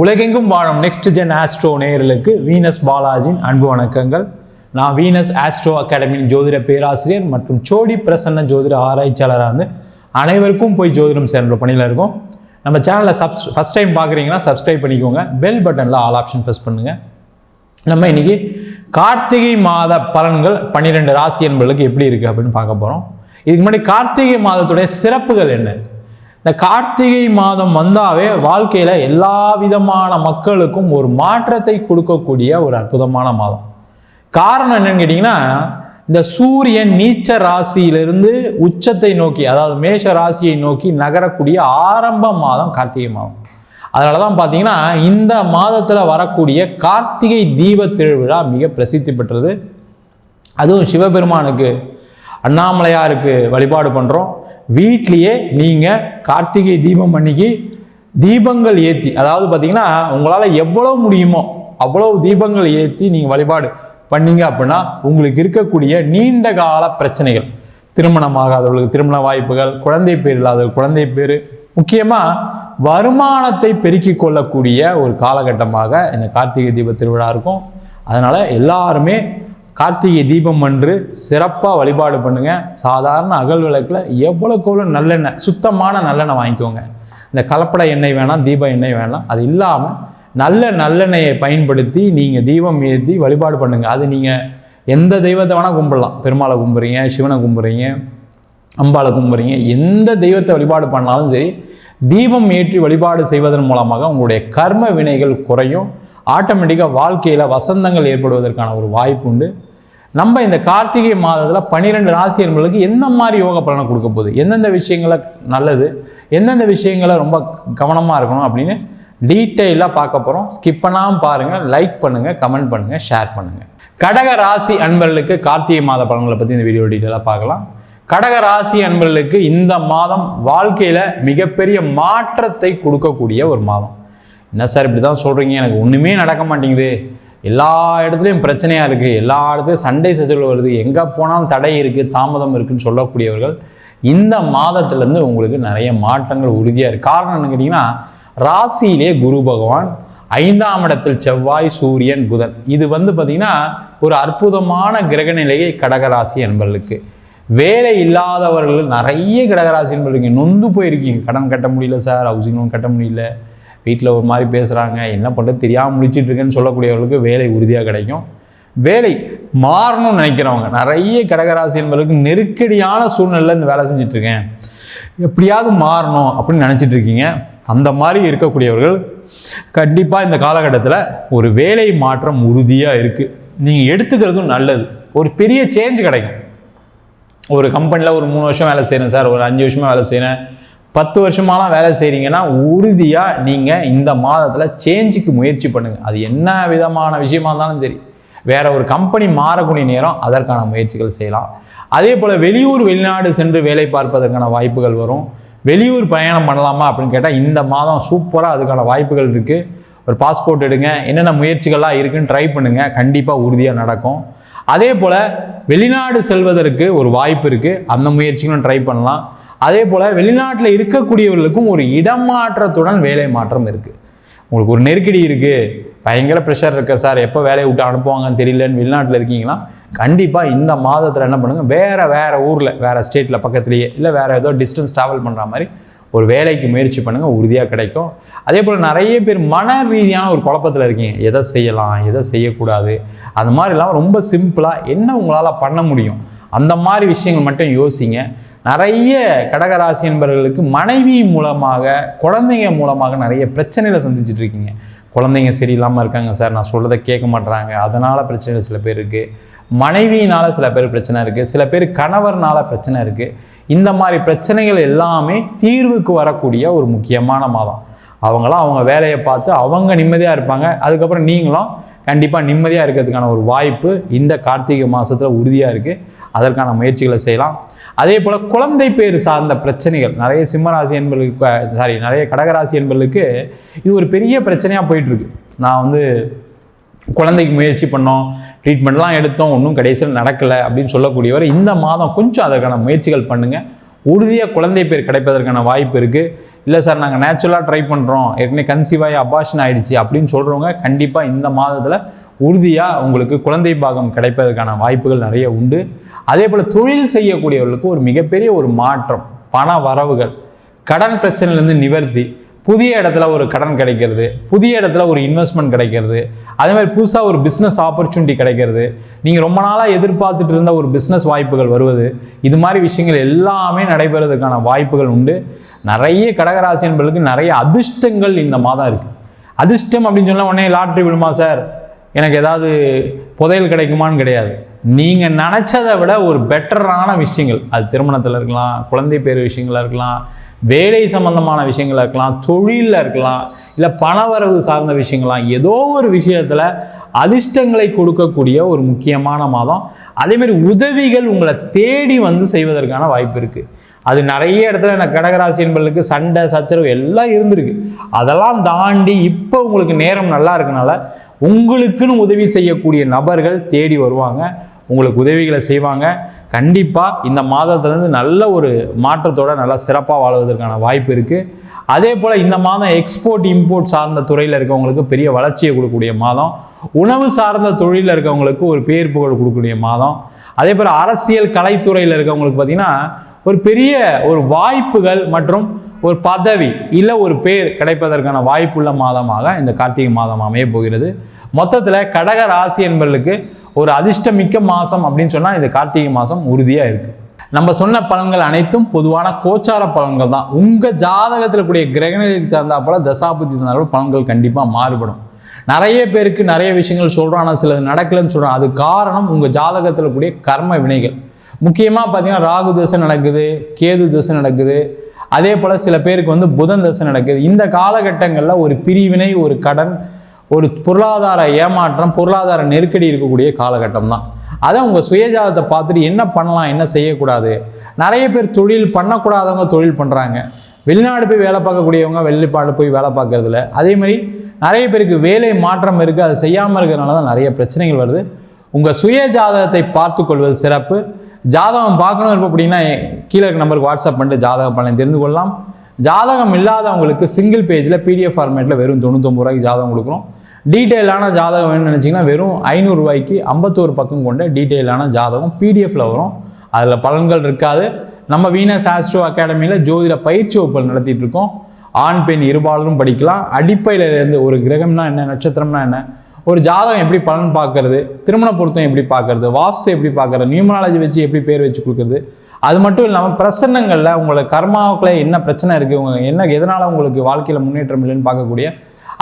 உலகெங்கும் வாழும் next gen astro நேயர்களுக்கு வீனஸ் பாலாஜியின் அன்பு வணக்கங்கள். நான் வீனஸ் ஆஸ்ட்ரோ அகாடமியின் ஜோதிட பேராசிரியர் மற்றும் சோடி பிரசன்ன ஜோதிட ஆராய்ச்சியாளராக இருந்து அனைவருக்கும் போய் ஜோதிடம் சேர்ந்த பணியில் இருக்கும். நம்ம சேனலை சப்ஸ் ஃபஸ்ட் டைம் பார்க்குறீங்கன்னா சப்ஸ்கிரைப் பண்ணிக்கோங்க. பெல் பட்டனில் ஆல் ஆப்ஷன் ப்ரெஸ் பண்ணுங்கள் நம்ம இன்னைக்கு கார்த்திகை மாத பலன்கள் பன்னிரெண்டு ராசி என்பர்களுக்கு எப்படி இருக்குது அப்படின்னு பார்க்க போகிறோம் இதுக்கு முன்னாடி கார்த்திகை மாதத்துடைய சிறப்புகள் என்ன? இந்த கார்த்திகை மாதம் வந்தாவே வாழ்க்கையில் எல்லா விதமான மக்களுக்கும் ஒரு மாற்றத்தை கொடுக்கக்கூடிய ஒரு அற்புதமான மாதம். காரணம் என்னன்னு கேட்டிங்கன்னா இந்த சூரியன் நீச்ச ராசியிலிருந்து உச்சத்தை நோக்கி அதாவது மேஷ ராசியை நோக்கி நகரக்கூடிய ஆரம்ப மாதம் கார்த்திகை மாதம். அதனால தான் பார்த்தீங்கன்னா இந்த மாதத்தில் வரக்கூடிய கார்த்திகை தீப திருவிழா மிக பிரசித்தி பெற்றது. அதுவும் சிவபெருமானுக்கு அண்ணாமலையாருக்கு வழிபாடு பண்ணுறோம் வீட்லேயே நீங்கள் கார்த்திகை தீபம் அன்னைக்கு தீபங்கள் ஏற்றி அதாவது பார்த்தீங்கன்னா உங்களால் எவ்வளோ முடியுமோ அவ்வளோ தீபங்கள் ஏற்றி நீங்கள் வழிபாடு பண்ணீங்க அப்படின்னா உங்களுக்கு இருக்கக்கூடிய நீண்ட கால பிரச்சனைகள். திருமணமாகாதவர்களுக்கு திருமண வாய்ப்புகள் குழந்தை பேர் இல்லாத குழந்தை பேர் முக்கியமாக வருமானத்தை பெருக்கிக் கொள்ளக்கூடிய ஒரு காலகட்டமாக இந்த கார்த்திகை தீப திருவிழா இருக்கும். அதனால் எல்லாருமே கார்த்திகை தீபம் அன்று சிறப்பாக வழிபாடு பண்ணுங்கள் சாதாரண அகல் விளக்கில் எவ்வளோக்கு எவ்வளோ நல்லெண்ணெய் சுத்தமான நல்லெண்ணெய் வாங்கிக்கோங்க. இந்த கலப்பட எண்ணெய் வேணாம் தீப எண்ணெய் வேணாம். அது இல்லாமல் நல்ல நல்லெண்ணெயை பயன்படுத்தி நீங்கள் தீபம் ஏற்றி வழிபாடு பண்ணுங்கள் அது நீங்கள் எந்த தெய்வத்தை வேணால் கும்பிடலாம். பெருமாளை கும்புறீங்க சிவனை கும்புறீங்க அம்பாளை கும்புறீங்க எந்த தெய்வத்தை வழிபாடு பண்ணாலும் சரி தீபம் ஏற்றி வழிபாடு செய்வதன் மூலமாக உங்களுடைய கர்ம வினைகள் குறையும். ஆட்டோமேட்டிக்காக வாழ்க்கையில் வசந்தங்கள் ஏற்படுவதற்கான ஒரு வாய்ப்பு உண்டு. நம்ம இந்த கார்த்திகை மாதத்தில் பன்னிரெண்டு ராசி என்பவர்களுக்கு எந்த மாதிரி யோக பலனை கொடுக்க போகுது? எந்தெந்த விஷயங்களை நல்லது எந்தெந்த விஷயங்களை ரொம்ப கவனமாக இருக்கணும் அப்படின்னு டீட்டெயிலாக பார்க்க போகிறோம் ஸ்கிப் பண்ணாமல் பாருங்கள் லைக் பண்ணுங்கள் கமெண்ட் பண்ணுங்கள் ஷேர் பண்ணுங்கள் கடக ராசி அன்பர்களுக்கு கார்த்திகை மாத பலன்களை பற்றி இந்த வீடியோ டீட்டெயிலாக பார்க்கலாம். கடக ராசி அன்பர்களுக்கு இந்த மாதம் வாழ்க்கையில் மிகப்பெரிய மாற்றத்தை கொடுக்கக்கூடிய ஒரு மாதம். என்ன சார் இப்படி தான் சொல்கிறீங்க எனக்கு ஒன்றுமே நடக்க மாட்டேங்குது. எல்லா இடத்துலையும் பிரச்சனையாக இருக்குது எல்லா இடத்துலையும் சண்டை சச்சரவு வருது. எங்கே போனாலும் தடை இருக்குது தாமதம் இருக்குன்னு சொல்லக்கூடியவர்கள் இந்த மாதத்துலேருந்து உங்களுக்கு நிறைய மாற்றங்கள் உறுதியாக இருக்குது காரணம் என்னன்னு கேட்டிங்கன்னா ராசியிலே குரு பகவான் ஐந்தாம் இடத்தில் செவ்வாய் சூரியன் புதன். இது வந்து பார்த்திங்கன்னா ஒரு அற்புதமான கிரகநிலையை கடகராசி என்பர்களுக்கு வேலை இல்லாதவர்கள் நிறைய கடகராசி என்பவர்கள் நொந்து போயிருக்கீங்க. கடன் கட்ட முடியல சார் ஹவுசிங் லோன் கட்ட முடியல. வீட்டில் ஒரு மாதிரி பேசுகிறாங்க என்ன பண்ணுறது தெரியாமல் முடிச்சிட்டு இருக்கேன்னு சொல்லக்கூடியவர்களுக்கு வேலை உறுதியாக கிடைக்கும். வேலை மாறணும்னு நினைக்கிறவங்க நிறைய கடகராசி என்பவர்களுக்கு நெருக்கடியான சூழ்நிலையில் இந்த வேலை செஞ்சிட்ருக்கேன் எப்படியாவது மாறணும் அப்படின்னு நினச்சிட்டு இருக்கீங்க. அந்த மாதிரி இருக்கக்கூடியவர்கள் கண்டிப்பாக இந்த காலகட்டத்தில் ஒரு வேலை மாற்றம் உறுதியாக இருக்குது நீங்கள் எடுத்துக்கிறதும் நல்லது. ஒரு பெரிய சேஞ்ச் கிடைக்கும். ஒரு கம்பெனியில் ஒரு மூணு வருஷம் வேலை செய்கிறேன் சார் ஒரு அஞ்சு வருஷமாக வேலை செய்கிறேன் பத்து வருஷமாலாம் வேலை செய்கிறீங்கன்னா உறுதியாக நீங்கள் இந்த மாதத்தில் சேஞ்சுக்கு முயற்சி பண்ணுங்கள் அது என்ன விதமான விஷயமா இருந்தாலும் சரி. வேற ஒரு கம்பெனி மாறக்கூடிய நேரம் அதற்கான முயற்சிகள் செய்யலாம். அதே போல் வெளியூர் வெளிநாடு சென்று வேலை பார்ப்பதற்கான வாய்ப்புகள் வரும். வெளியூர் பயணம் பண்ணலாமா அப்படின்னு கேட்டால் இந்த மாதம் சூப்பராக அதுக்கான வாய்ப்புகள் இருக்குது ஒரு பாஸ்போர்ட் எடுங்க. என்னென்ன முயற்சிகள்லாம் இருக்குன்னு ட்ரை பண்ணுங்கள் கண்டிப்பாக உறுதியாக நடக்கும். அதே போல் வெளிநாடு செல்வதற்கு ஒரு வாய்ப்பு இருக்குது அந்த முயற்சிகளும் ட்ரை பண்ணலாம். அதே போல் வெளிநாட்டில் இருக்கக்கூடியவர்களுக்கும் ஒரு இடமாற்றத்துடன் வேலை மாற்றம் இருக்குது உங்களுக்கு ஒரு நெருக்கடி இருக்குது பயங்கர ப்ரெஷர் இருக்குது சார். எப்போ வேலையை விட்டு அனுப்புவாங்கன்னு தெரியலன்னு வெளிநாட்டில் இருக்கீங்களா? கண்டிப்பாக இந்த மாதத்தில் என்ன பண்ணுங்கள் வேறு வேறு ஊரில் வேறு ஸ்டேட்டில் பக்கத்துலேயே இல்லை வேறு ஏதோ டிஸ்டன்ஸ் ட்ராவல் பண்ணுற மாதிரி ஒரு வேலைக்கு முயற்சி பண்ணுங்கள் உறுதியாக கிடைக்கும். அதே போல் நிறைய பேர் மன ரீதியான ஒரு குழப்பத்தில் இருக்கீங்க. எதை செய்யலாம் எதை செய்யக்கூடாது? அந்த மாதிரிலாம் ரொம்ப சிம்பிளாக என்ன உங்களால் பண்ண முடியும்? அந்த மாதிரி விஷயங்கள் மட்டும் யோசிங்க. நிறைய கடகராசி என்பவர்களுக்கு மனைவி மூலமாக குழந்தைங்க மூலமாக நிறைய பிரச்சனைகளை சந்திச்சுட்டு இருக்கீங்க. குழந்தைங்க சரியில்லாமல் இருக்காங்க சார் நான் சொல்கிறத கேட்க மாட்டுறாங்க அதனால் பிரச்சனைகள் சில பேர் இருக்குது மனைவியினால் சில பேர் பிரச்சனை இருக்குது சில பேர் கணவர்னால் பிரச்சனை இருக்குது இந்த மாதிரி பிரச்சனைகள் எல்லாமே தீர்வுக்கு வரக்கூடிய ஒரு முக்கியமான மாதம். அவங்களாம் அவங்க வேலையை பார்த்து அவங்க நிம்மதியாக இருப்பாங்க. அதுக்கப்புறம் நீங்களும் கண்டிப்பாக நிம்மதியாக இருக்கிறதுக்கான ஒரு வாய்ப்பு இந்த கார்த்திகை மாதத்தில் உறுதியாக இருக்குது அதற்கான முயற்சிகளை செய்யலாம். அதே போல் குழந்தை பேர் சார்ந்த பிரச்சனைகள். நிறைய சிம்மராசி என்பர்களுக்கு சாரி நிறைய கடகராசி என்பர்களுக்கு இது ஒரு பெரிய பிரச்சனையாக போயிட்டுருக்கு. நான் வந்து குழந்தைக்கு முயற்சி பண்ணோம் ட்ரீட்மெண்ட்லாம் எடுத்தோம் ஒன்றும் கடைசியில் நடக்கலை அப்படின்னு சொல்லக்கூடியவர் இந்த மாதம் கொஞ்சம் அதற்கான முயற்சிகள் பண்ணுங்கள் உறுதியாக குழந்தை பேர் கிடைப்பதற்கான வாய்ப்பு இருக்குது இல்லை சார் நாங்கள் நேச்சுரலாக ட்ரை பண்ணுறோம் ஏற்கனவே கன்சீவ் ஆகி அபாஷன் ஆகிடுச்சு அப்படின்னு சொல்கிறவங்க கண்டிப்பாக இந்த மாதத்தில் உறுதியாக உங்களுக்கு குழந்தை பாகம் கிடைப்பதற்கான வாய்ப்புகள் நிறைய உண்டு. அதே போல் தொழில் செய்யக்கூடியவர்களுக்கு ஒரு மிகப்பெரிய ஒரு மாற்றம் பண வரவுகள். கடன் பிரச்சனையிலேருந்து நிவர்த்தி. புதிய இடத்துல ஒரு கடன் கிடைக்கிறது புதிய இடத்துல ஒரு இன்வெஸ்ட்மெண்ட் கிடைக்கிறது. அதே மாதிரி புதுசாக ஒரு பிஸ்னஸ் ஆப்பர்ச்சுனிட்டி கிடைக்கிறது. நீங்கள் ரொம்ப நாளாக எதிர்பார்த்துட்டு இருந்த ஒரு பிஸ்னஸ் வாய்ப்புகள் வருவது இது மாதிரி விஷயங்கள் எல்லாமே நடைபெறதுக்கான வாய்ப்புகள் உண்டு. நிறைய கடகராசி என்பதற்கு நிறைய அதிர்ஷ்டங்கள் இந்த மாதம் இருக்குது அதிர்ஷ்டம் அப்படின்னு சொன்னால் உடனே லாட்ரி விழுமா சார்? எனக்கு ஏதாவது புதையல் கிடைக்குமான்னு கிடையாது. நீங்கள் நினச்சதை விட ஒரு பெட்டரான விஷயங்கள். அது திருமணத்தில் இருக்கலாம் குழந்தை பேர் விஷயங்களா இருக்கலாம் வேலை சம்பந்தமான விஷயங்களா இருக்கலாம் தொழிலில் இருக்கலாம் இல்லை பணவரவு சார்ந்த விஷயங்களாம் ஏதோ ஒரு விஷயத்தில் அதிர்ஷ்டங்களை கொடுக்கக்கூடிய ஒரு முக்கியமான மாதம். அதேமாரி உதவிகள் உங்களை தேடி வந்து செய்வதற்கான வாய்ப்பு இருக்குது அது நிறைய இடத்துல எனக்கு கடகராசி என்பர்களுக்கு சண்டை சச்சரவு எல்லாம் இருந்திருக்கு. அதெல்லாம் தாண்டி இப்போ உங்களுக்கு நேரம் நல்லா இருக்கனால உங்களுக்குன்னு உதவி செய்யக்கூடிய நபர்கள் தேடி வருவாங்க. உங்களுக்கு உதவிகளை செய்வாங்க. கண்டிப்பாக இந்த மாதத்துலேருந்து நல்ல ஒரு மாற்றத்தோட நல்லா சிறப்பாக வாழ்வதற்கான வாய்ப்பு இருக்குது அதே போல் இந்த மாதம் எக்ஸ்போர்ட் இம்போர்ட் சார்ந்த துறையில் இருக்கவங்களுக்கு பெரிய வளர்ச்சியை கொடுக்கக்கூடிய மாதம். உணவு சார்ந்த தொழிலில் இருக்கவங்களுக்கு ஒரு பேர் புகழ் கொடுக்கக்கூடிய மாதம். அதே போல் அரசியல் கலைத்துறையில் இருக்கவங்களுக்கு பார்த்திங்கன்னா ஒரு பெரிய ஒரு வாய்ப்புகள் மற்றும் ஒரு பதவி இல்லை ஒரு பேர் கிடைப்பதற்கான வாய்ப்புள்ள மாதமாக இந்த கார்த்திகை மாதம் அமைய போகிறது. மொத்தத்தில் கடக ராசி என்பர்களுக்கு ஒரு அதிர்ஷ்டமிக்க மாதம் அப்படின்னு சொன்னால் இந்த கார்த்திகை மாதம் உறுதியாக இருக்குது நம்ம சொன்ன பலன்கள் அனைத்தும் பொதுவான கோச்சார பலன்கள் தான். உங்கள் ஜாதகத்தில் கூடிய கிரகநிலைக்கு தகுந்தாப்போல தசாபுத்தி தந்தாலும் பலன்கள் கண்டிப்பாக மாறுபடும். நிறைய பேருக்கு நிறைய விஷயங்கள் சொல்கிறோம் ஆனால் சிலது நடக்கலைன்னு சொல்கிறோம் அது காரணம் உங்கள் ஜாதகத்தில் கூடிய கர்ம வினைகள். முக்கியமாக பார்த்தீங்கன்னா ராகு தசை நடக்குது கேது தசை நடக்குது அதே போல் சில பேருக்கு வந்து புதன் தசை நடக்குது. இந்த காலகட்டங்களில் ஒரு பிரிவினை ஒரு கடன் ஒரு பொருளாதார ஏமாற்றம் பொருளாதார நெருக்கடி இருக்கக்கூடிய காலகட்டம் தான். அதை உங்கள் சுயஜாதத்தை பார்த்துட்டு என்ன பண்ணலாம் என்ன செய்யக்கூடாது? நிறைய பேர் தொழில் பண்ணக்கூடாதவங்க தொழில் பண்ணுறாங்க வெளிநாடு போய் வேலை பார்க்கக்கூடியவங்க வெளிப்பாடு போய் வேலை பார்க்கறதில்ல. அதேமாதிரி நிறைய பேருக்கு வேலை மாற்றம் இருக்குது அது செய்யாமல் இருக்கிறதுனால தான் நிறைய பிரச்சனைகள் வருது. உங்கள் சுய ஜாதகத்தை பார்த்து கொள்வது சிறப்பு. ஜாதகம் பார்க்கணும் இருப்போம் அப்படின்னா கீழே இருக்க நம்பருக்கு வாட்ஸ்அப் பண்ணிட்டு ஜாதக பலனை தெரிந்து கொள்ளலாம். ஜாதகம் இல்லாதவங்களுக்கு சிங்கிள் பேஜில் பிடிஎஃப் ஃபார்மேட்டில் வெறும் தொண்ணூத்தொம்பது ரூபாய்க்கு ஜாதகம் கொடுக்குறோம் டீட்டெயிலான ஜாதகம் வேணும்னு நினச்சிங்கன்னா வெறும் ஐநூறுரூவாய்க்கு ஐம்பத்தோரு பக்கம் கொண்ட டீட்டெயிலான ஜாதகம் பிடிஎஃப்பில் வரும். அதில் பலன்கள் இருக்காது. நம்ம வீனஸ் ஆஸ்ட்ரோ அகாடமியில் ஜோதிட பயிற்சி வகுப்புகள் நடத்திட்டு இருக்கோம். ஆண் பெண் இருபாலரும் படிக்கலாம். அடிப்படையில இருந்து ஒரு கிரகம்னா என்ன நட்சத்திரம்னா என்ன ஒரு ஜாதகம் எப்படி பலன் பார்க்கறது திருமண பொருத்தம் எப்படி பார்க்கறது வாஸ்து எப்படி பார்க்கறது நியூமராலஜி வச்சு எப்படி பேர் வச்சு கொடுக்குறது அது மட்டும் இல்லாமல் பிரசன்னங்களில் உங்களை கர்மாவுக்குள்ள என்ன பிரச்சனை இருக்குது உங்க என்ன எதனால் உங்களுக்கு வாழ்க்கையில் முன்னேற்றம் இல்லைன்னு பார்க்கக்கூடிய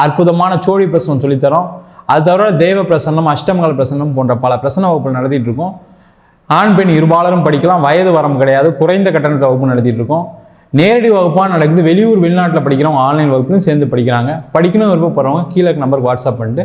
அற்புதமான சோழி பிரசனம் சொல்லித்தரோம். அது தவிர தெய்வ பிரசன்னம் அஷ்டமங்கல பிரசன்னம் போன்ற பல பிரசன்ன வகுப்புகள் நடத்திட்டு இருக்கோம். ஆண் பெண் இருபாலரும் படிக்கலாம் வயது வரம்பு கிடையாது குறைந்த கட்டணத்தை வகுப்பு நடத்திட்டு இருக்கோம். நேரடி வகுப்பாக நடக்குது வெளியூர் வெளிநாட்டில் படிக்கிறவங்க ஆன்லைன் வகுப்புலையும் சேர்ந்து படிக்கிறாங்க. படிக்கணும் விருப்பப்படுறவங்க கீழே நம்பருக்கு வாட்ஸ்அப் பண்ணிட்டு